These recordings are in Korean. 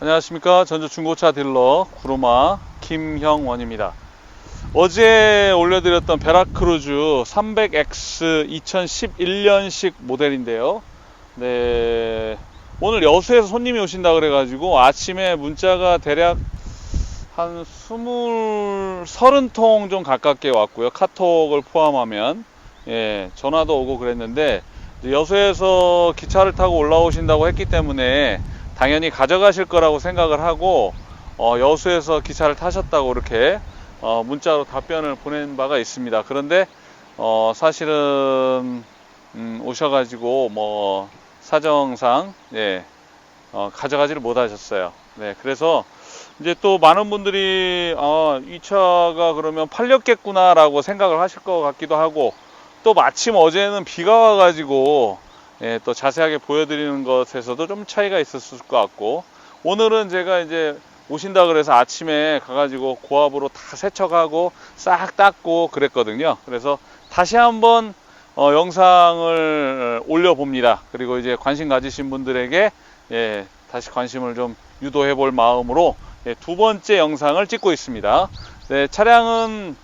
안녕하십니까. 전주 중고차 딜러 구로마 김형원입니다. 어제 올려드렸던 베라크루즈 300X 2011년식 모델인데요. 네 오늘 여수에서 손님이 오신다 그래가지고 아침에 문자가 대략 한 20, 30통 좀 가깝게 왔고요. 카톡을 포함하면 예 전화도 오고 그랬는데 여수에서 기차를 타고 올라오신다고 했기 때문에 당연히 가져가실 거라고 생각을 하고 어, 여수에서 기차를 타셨다고 이렇게 어, 문자로 답변을 보낸 바가 있습니다. 그런데 어, 사실은 음, 오셔가지고 뭐 사정상 예, 어, 가져가지를 못하셨어요. 네, 그래서 이제 또 많은 분들이 아, 이 차가 그러면 팔렸겠구나라고 생각을 하실 것 같기도 하고 또 마침 어제는 비가 와가지고 예, 또 자세하게 보여드리는 것에서도 좀 차이가 있었을 것 같고 오늘은 제가 이제 오신다 그래서 아침에 가가지고 고압으로 다 세척하고 싹 닦고 그랬거든요. 그래서 다시 한번 어, 영상을 올려봅니다. 그리고 이제 관심 가지신 분들에게 예, 다시 관심을 좀 유도해 볼 마음으로 예, 두 번째 영상을 찍고 있습니다. 네, 차량은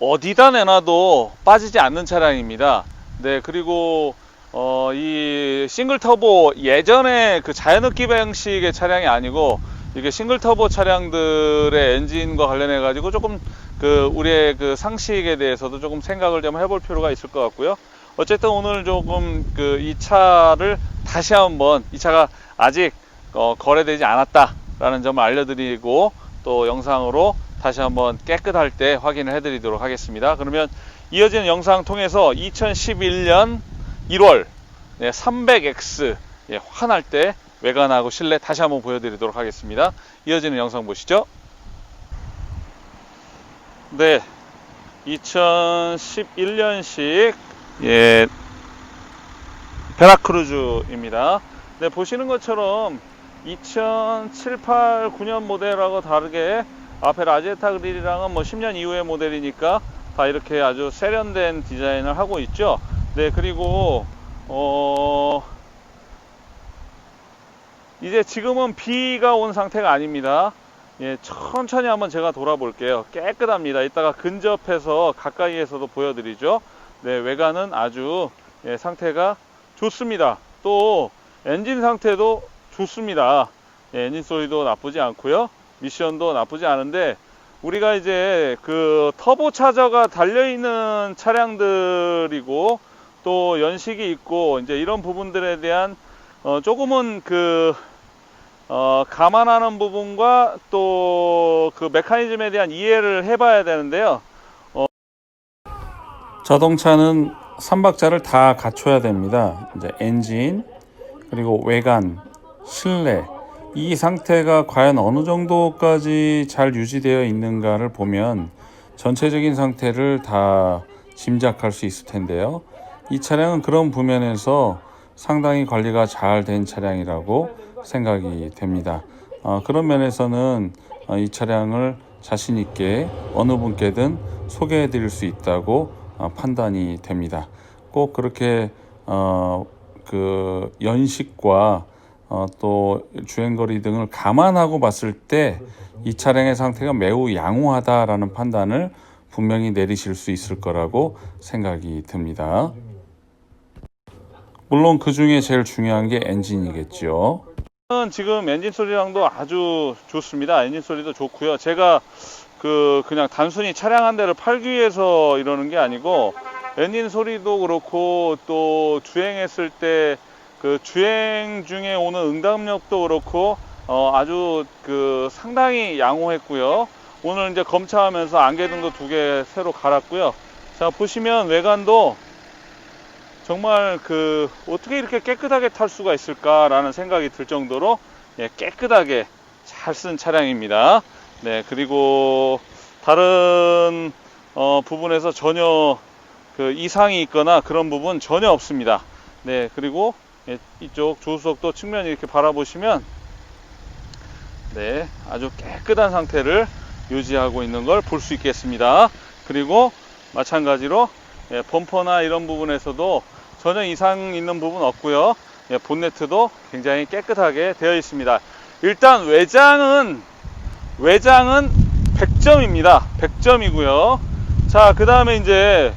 어디다 내놔도 빠지지 않는 차량입니다. 네, 그리고 어, 이 싱글 터보 예전에 그 자연흡기 방식의 차량이 아니고 이게 싱글 터보 차량들의 엔진과 관련해 가지고 조금 그 우리의 그 상식에 대해서도 조금 생각을 좀 해볼 필요가 있을 것 같고요. 어쨌든 오늘 조금 그 이 차를 다시 한번 이 차가 아직 어, 거래되지 않았다라는 점을 알려드리고 또 영상으로 다시 한번 깨끗할 때 확인을 해드리도록 하겠습니다. 그러면 이어지는 영상 통해서 2011년 1월 300X 예, 환할 때 외관하고 실내 다시 한번 보여드리도록 하겠습니다. 이어지는 영상 보시죠. 네, 2011년식 예, 베라크루즈입니다. 네, 보시는 것처럼 2007, 8, 9년 모델하고 다르게 앞에 라제타 그릴이랑은 뭐 10년 이후의 모델이니까 다 이렇게 아주 세련된 디자인을 하고 있죠. 네, 그리고 어 이제 지금은 비가 온 상태가 아닙니다. 예, 천천히 한번 제가 돌아볼게요. 깨끗합니다. 이따가 근접해서 가까이에서도 보여드리죠. 네, 외관은 아주 예, 상태가 좋습니다. 또 엔진 상태도 좋습니다. 예, 엔진 소리도 나쁘지 않고요. 미션도 나쁘지 않은데 우리가 이제 그 터보 차저가 달려 있는 차량들이고 또 연식이 있고 이제 이런 부분들에 대한 어 조금은 그 어 감안하는 부분과 또 그 메커니즘에 대한 이해를 해봐야 되는데요. 어 자동차는 3박자를 다 갖춰야 됩니다. 이제 엔진 그리고 외관, 실내 이 상태가 과연 어느 정도까지 잘 유지되어 있는가를 보면 전체적인 상태를 다 짐작할 수 있을 텐데요. 이 차량은 그런 부면에서 상당히 관리가 잘 된 차량이라고 생각이 됩니다. 어, 그런 면에서는 어, 이 차량을 자신 있게 어느 분께든 소개해 드릴 수 있다고 어, 판단이 됩니다. 꼭 그렇게 어, 그 연식과 어, 또 주행거리 등을 감안하고 봤을 때 이 차량의 상태가 매우 양호하다라는 판단을 분명히 내리실 수 있을 거라고 생각이 듭니다. 물론 그 중에 제일 중요한 게 엔진이겠죠. 지금 엔진 소리랑도 아주 좋습니다. 엔진 소리도 좋고요. 제가 그 그냥 단순히 차량 한 대를 팔기 위해서 이러는 게 아니고 엔진 소리도 그렇고 또 주행했을 때 그 주행 중에 오는 응답력도 그렇고 어 아주 그 상당히 양호했고요. 오늘 이제 검차하면서 안개등도 두 개 새로 갈았고요. 자 보시면 외관도 정말 그 어떻게 이렇게 깨끗하게 탈 수가 있을까라는 생각이 들 정도로 예, 깨끗하게 잘 쓴 차량입니다. 네 그리고 다른 어, 부분에서 전혀 그 이상이 있거나 그런 부분 전혀 없습니다. 네 그리고 예, 이쪽 조수석도 측면 이렇게 바라보시면 네 아주 깨끗한 상태를 유지하고 있는 걸 볼 수 있겠습니다. 그리고 마찬가지로 예, 범퍼나 이런 부분에서도 전혀 이상 있는 부분 없고요. 예, 본네트도 굉장히 깨끗하게 되어 있습니다. 일단 외장은 외장은 100점입니다. 100점이고요. 자, 그 다음에 이제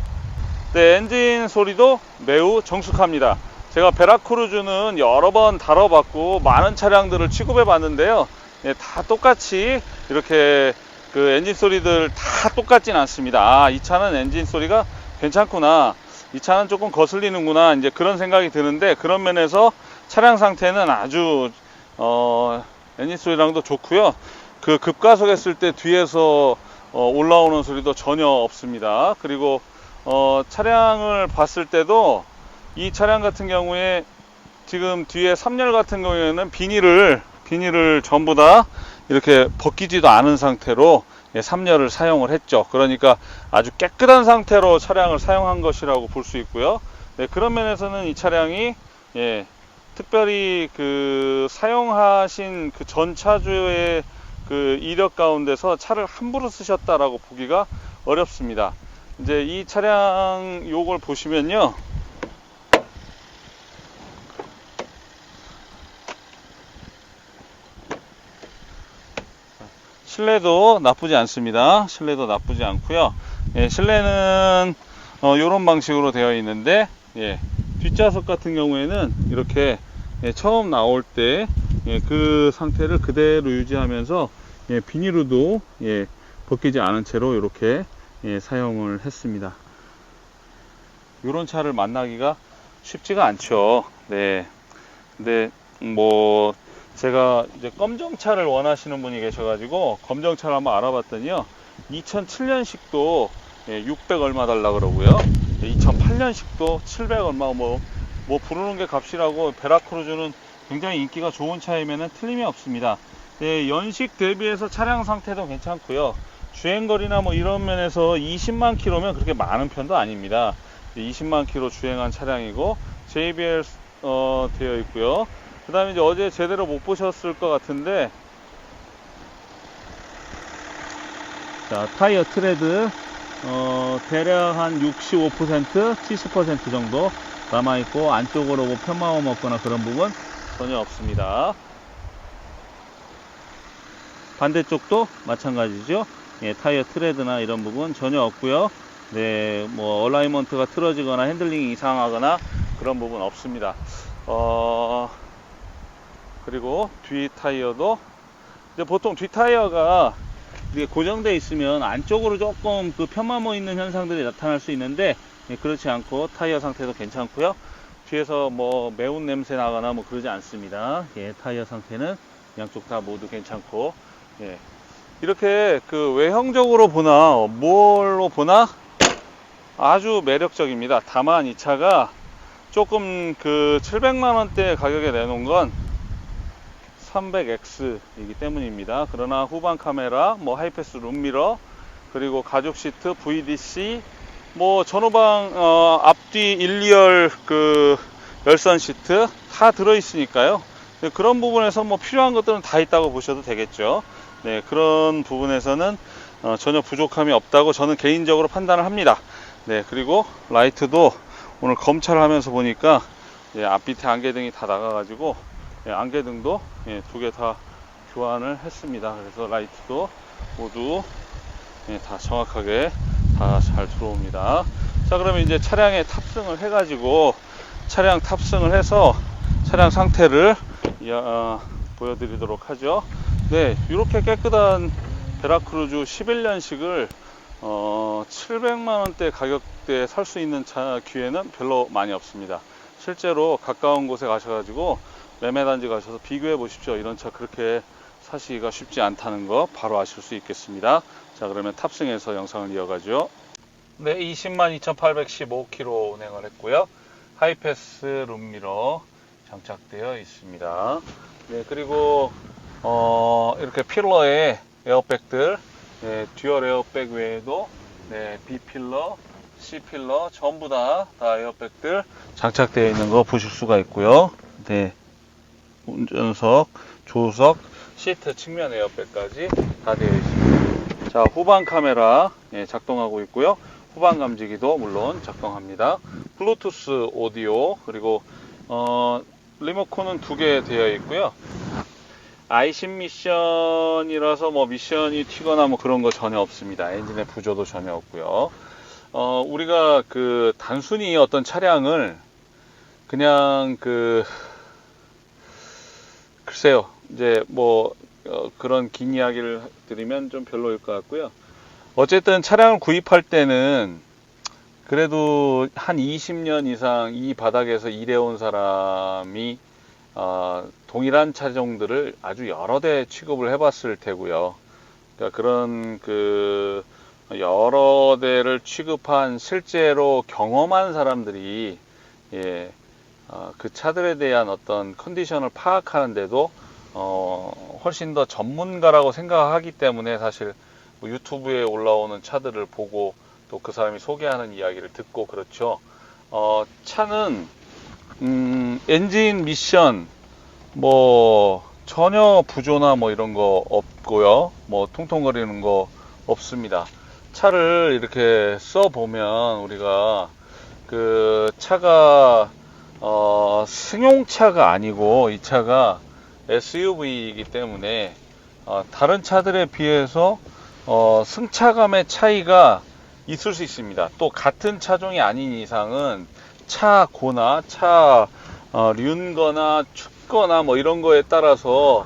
네, 엔진 소리도 매우 정숙합니다. 제가 베라크루즈는 여러 번 다뤄봤고 많은 차량들을 취급해 봤는데요. 예, 다 똑같이 이렇게 그 엔진 소리들 다 똑같진 않습니다. 아, 이 차는 엔진 소리가 괜찮구나. 이 차는 조금 거슬리는구나. 이제 그런 생각이 드는데 그런 면에서 차량 상태는 아주 어, 엔진 소리랑도 좋고요. 그 급가속했을 때 뒤에서 어, 올라오는 소리도 전혀 없습니다. 그리고 어, 차량을 봤을 때도 이 차량 같은 경우에 지금 뒤에 3열 같은 경우에는 비닐을 비닐을 전부 다 이렇게 벗기지도 않은 상태로 예, 3열을 사용을 했죠. 그러니까 아주 깨끗한 상태로 차량을 사용한 것이라고 볼 수 있고요. 네, 그런 면에서는 이 차량이 예, 특별히 그 사용하신 그 전 차주의 그 이력 가운데서 차를 함부로 쓰셨다라고 보기가 어렵습니다. 이제 이 차량 요걸 보시면요. 실내도 나쁘지 않습니다. 실내도 나쁘지 않고요. 예, 실내는 어, 이런 방식으로 되어 있는데 예, 뒷좌석 같은 경우에는 이렇게 예, 처음 나올 때 그 상태를 그대로 유지하면서 예, 비닐로도 예, 벗기지 않은 채로 이렇게 예, 사용을 했습니다. 이런 차를 만나기가 쉽지가 않죠. 네. 근데 뭐 제가 이제 검정차를 원하시는 분이 계셔가지고 검정차를 한번 알아봤더니요. 2007년식도 600 얼마 달라 그러고요. 2008년식도 700 얼마 뭐, 뭐 부르는 게 값이라고 베라크루즈는 굉장히 인기가 좋은 차이면은 틀림이 없습니다. 네, 연식 대비해서 차량 상태도 괜찮고요. 주행거리나 뭐 이런 면에서 20만 킬로면 그렇게 많은 편도 아닙니다. 20만 킬로 주행한 차량이고 JBL 어, 되어 있고요. 그 다음에 이제 어제 제대로 못 보셨을 것 같은데. 자 타이어 트레드 어, 대략 한 65% 70% 정도 남아있고 안쪽으로 뭐 편마음 없거나 그런 부분 전혀 없습니다. 반대쪽도 마찬가지죠. 예, 타이어 트레드나 이런 부분 전혀 없고요. 네, 뭐 얼라이먼트가 틀어지거나 핸들링이 이상하거나 그런 부분 없습니다. 어, 그리고 뒤 타이어도 이제 보통 뒤 타이어가 이게 고정되어 있으면 안쪽으로 조금 그 편마모 있는 현상들이 나타날 수 있는데 예, 그렇지 않고 타이어 상태도 괜찮고요. 뒤에서 뭐 매운 냄새 나거나 뭐 그러지 않습니다. 예, 타이어 상태는 양쪽 다 모두 괜찮고 예. 이렇게 그 외형적으로 보나 뭘로 보나 아주 매력적입니다. 다만 이 차가 조금 그 700만 원대 가격에 내놓은 건 300X이기 때문입니다. 그러나 후방 카메라, 뭐 하이패스 룸미러, 그리고 가죽 시트, VDC, 뭐 전후방 어, 앞뒤 1, 2열 그 열선 시트 다 들어 있으니까요. 네, 그런 부분에서 뭐 필요한 것들은 다 있다고 보셔도 되겠죠. 네, 그런 부분에서는 어, 전혀 부족함이 없다고 저는 개인적으로 판단을 합니다. 네, 그리고 라이트도 오늘 검찰을 하면서 보니까 예, 앞 밑에 안개등이 다 나가가지고 예, 안개등도 예, 두 개 다 교환을 했습니다. 그래서 라이트도 모두 예, 다 정확하게 다 잘 들어옵니다. 자, 그러면 이제 차량에 탑승을 해가지고 차량 탑승을 해서 차량 상태를 야, 어, 보여드리도록 하죠. 네, 이렇게 깨끗한 베라크루즈 11년식을 어, 700만 원대 가격대에 살 수 있는 차 기회는 별로 많이 없습니다. 실제로 가까운 곳에 가셔가지고 매매단지 가셔서 비교해 보십시오. 이런 차 그렇게 사시기가 쉽지 않다는 거 바로 아실 수 있겠습니다. 자, 그러면 탑승해서 영상을 이어가죠. 네, 20만 2,815km 운행을 했고요. 하이패스 룸미러 장착되어 있습니다. 네, 그리고 어, 이렇게 필러에 에어백들, 네, 듀얼 에어백 외에도 네, B 필러, C 필러 전부 다, 다 에어백들 장착되어 있는 거 보실 수가 있고요. 네, 운전석, 조석, 시트 측면 에어백까지 다 되어 있습니다. 자, 후방 카메라 예, 작동하고 있고요. 후방 감지기도 물론 작동합니다. 블루투스 오디오 그리고 어, 리모컨은 두 개 되어 있고요. 아이신 미션이라서 뭐 미션이 튀거나 뭐 그런 거 전혀 없습니다. 엔진의 부조도 전혀 없고요. 어, 우리가 그 단순히 어떤 차량을 그냥 그 글쎄요. 이제 뭐 어, 그런 긴 이야기를 드리면 좀 별로일 것 같고요. 어쨌든 차량을 구입할 때는 그래도 한 20년 이상 이 바닥에서 일해온 사람이 어, 동일한 차종들을 아주 여러 대 취급을 해봤을 테고요. 그러니까 그런 그 여러 대를 취급한 실제로 경험한 사람들이 예, 어, 그 차들에 대한 어떤 컨디션을 파악하는데도 어, 훨씬 더 전문가라고 생각하기 때문에 사실 뭐 유튜브에 올라오는 차들을 보고 또 그 사람이 소개하는 이야기를 듣고 그렇죠. 어, 차는 음, 엔진 미션 뭐 전혀 부조나 뭐 이런 거 없고요. 뭐 통통거리는 거 없습니다. 차를 이렇게 써 보면 우리가 그 차가 어, 승용차가 아니고 이 차가 SUV이기 때문에 어, 다른 차들에 비해서 어, 승차감의 차이가 있을 수 있습니다. 또 같은 차종이 아닌 이상은 차 고나 차 어, 륜거나 춥거나 뭐 이런 거에 따라서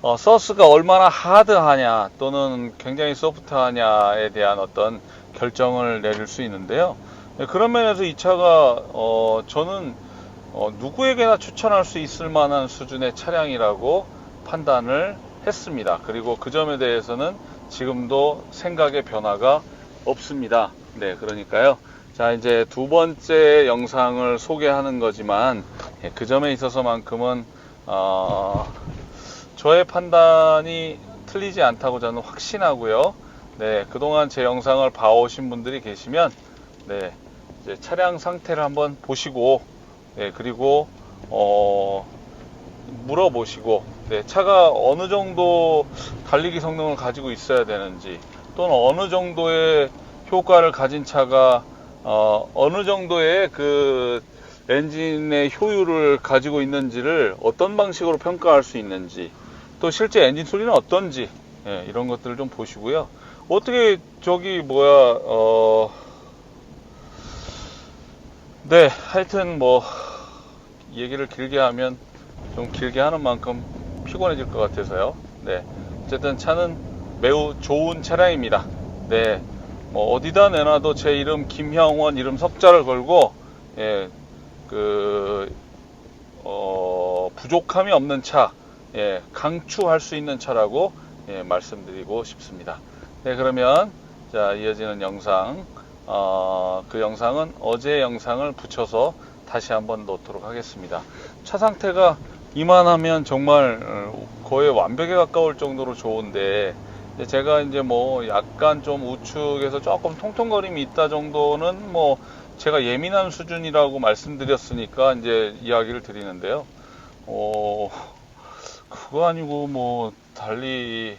어, 서스가 얼마나 하드하냐 또는 굉장히 소프트하냐에 대한 어떤 결정을 내릴 수 있는데요. 네, 그런 면에서 이 차가 어, 저는 어, 누구에게나 추천할 수 있을 만한 수준의 차량이라고 판단을 했습니다. 그리고 그 점에 대해서는 지금도 생각의 변화가 없습니다. 네, 그러니까요. 자, 이제 두 번째 영상을 소개하는 거지만 예, 그 점에 있어서만큼은 어, 저의 판단이 틀리지 않다고 저는 확신하고요. 네, 그동안 제 영상을 봐오신 분들이 계시면 네, 이제 차량 상태를 한번 보시고 네, 그리고 어, 물어보시고 네, 차가 어느 정도 달리기 성능을 가지고 있어야 되는지 또는 어느 정도의 효과를 가진 차가 어, 어느 정도의 그 엔진의 효율을 가지고 있는지를 어떤 방식으로 평가할 수 있는지 또 실제 엔진 소리는 어떤지 예, 이런 것들을 좀 보시고요. 어떻게 저기 뭐야 어, 네 하여튼 뭐 얘기를 길게 하면 좀 길게 하는 만큼 피곤해질 것 같아서요. 네 어쨌든 차는 매우 좋은 차량입니다. 네. 뭐 어디다 내놔도 제 이름 김형원 이름 석자를 걸고 예, 그 어, 부족함이 없는 차, 예, 강추할 수 있는 차라고 예, 말씀드리고 싶습니다. 네, 그러면 자 이어지는 영상, 어, 그 영상은 어제 영상을 붙여서 다시 한번 놓도록 하겠습니다. 차 상태가 이만하면 정말 어, 거의 완벽에 가까울 정도로 좋은데 제가 이제 뭐 약간 좀 우측에서 조금 통통거림이 있다 정도는 뭐 제가 예민한 수준이라고 말씀드렸으니까 이제 이야기를 드리는데요. 어, 그거 아니고 뭐 달리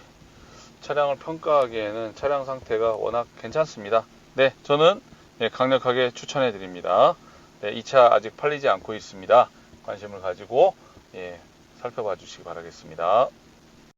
차량을 평가하기에는 차량 상태가 워낙 괜찮습니다. 네, 저는 예, 강력하게 추천해 드립니다. 네, 이차 아직 팔리지 않고 있습니다. 관심을 가지고 예, 살펴봐 주시기 바라겠습니다.